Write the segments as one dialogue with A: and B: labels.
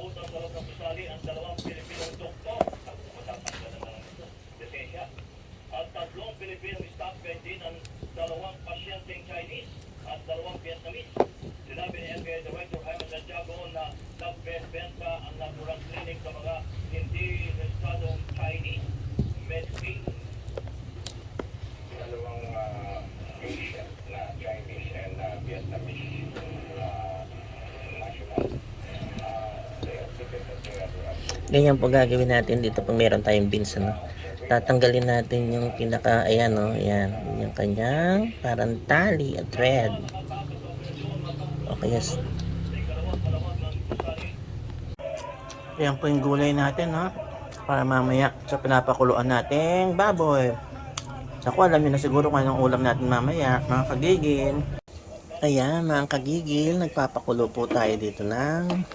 A: Utang sa loob ang dalawang Pilipinong doktor at matatanggal ng lisensya. At tatlong Pilipinong staff din ang dalawang pasyenteng Chinese at dalawang Vietnamese. Sinabi ni NBI Director Jaime Santiago na nagbebenta ang naturang clinic sa mga hindi registradong Chinese medicine.
B: dalawang uh, patient na Chinese and uh, Vietnamese uh, national. Uh, they admitted that they are uh,
C: Ganyan po gagawin natin dito pag meron tayong beans, ano. Tatanggalin natin yung pinaka, ayan, no, ayan, yung kanyang parang tali at thread. Okay, yes. Ayan po yung gulay natin, no. Para mamaya sa pinapakuluan nating baboy. Ako, alam niyo na siguro kung anong ulam natin mamaya, mga kagigil. Ayan, mga kagigil, nagpapakulo po tayo dito ng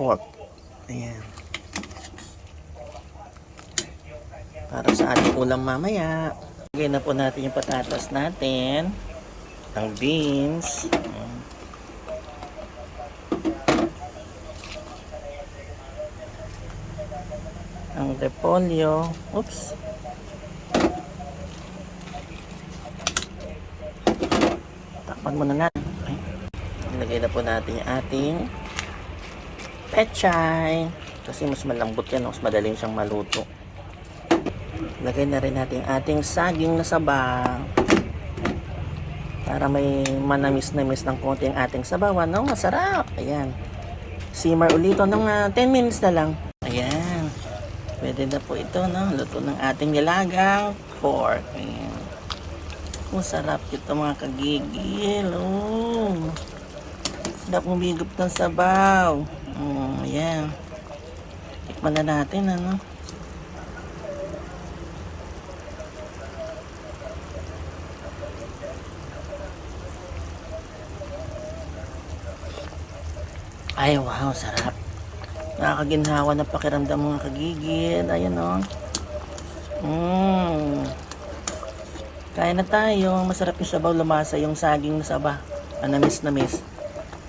C: pork. Ayan. Para sa ating ulam mamaya. Lagyan na po natin yung patatas natin. Ang beans. Ang repolyo. Oops. Takpan muna natin. Ilagay na po natin yung ating pechay. Kasi mas malambot yan, mas madaling siyang maluto. Lagay na rin natin ating saging na saba. Para may manamis-namis ng konti ang ating sabawan. No, masarap. Ayan. Simmer ulito ng ah, 10 minutes na lang. Ayan. Pwede na po ito, no? Luto ng ating nilagang pork. Ayan. Masarap ito mga kagigil. Oh. Sarap umigop ng sabaw. Oh, ayan. Tikman na natin, ano? Ay, wow, sarap. Nakakaginhawa ng pakiramdam mga kagigil. Ayan, oh. Mmm. Kaya na tayo. Masarap yung sabaw lumasa yung saging na saba. Anamis na miss.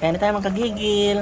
C: Kaya na tayo mga kagigil.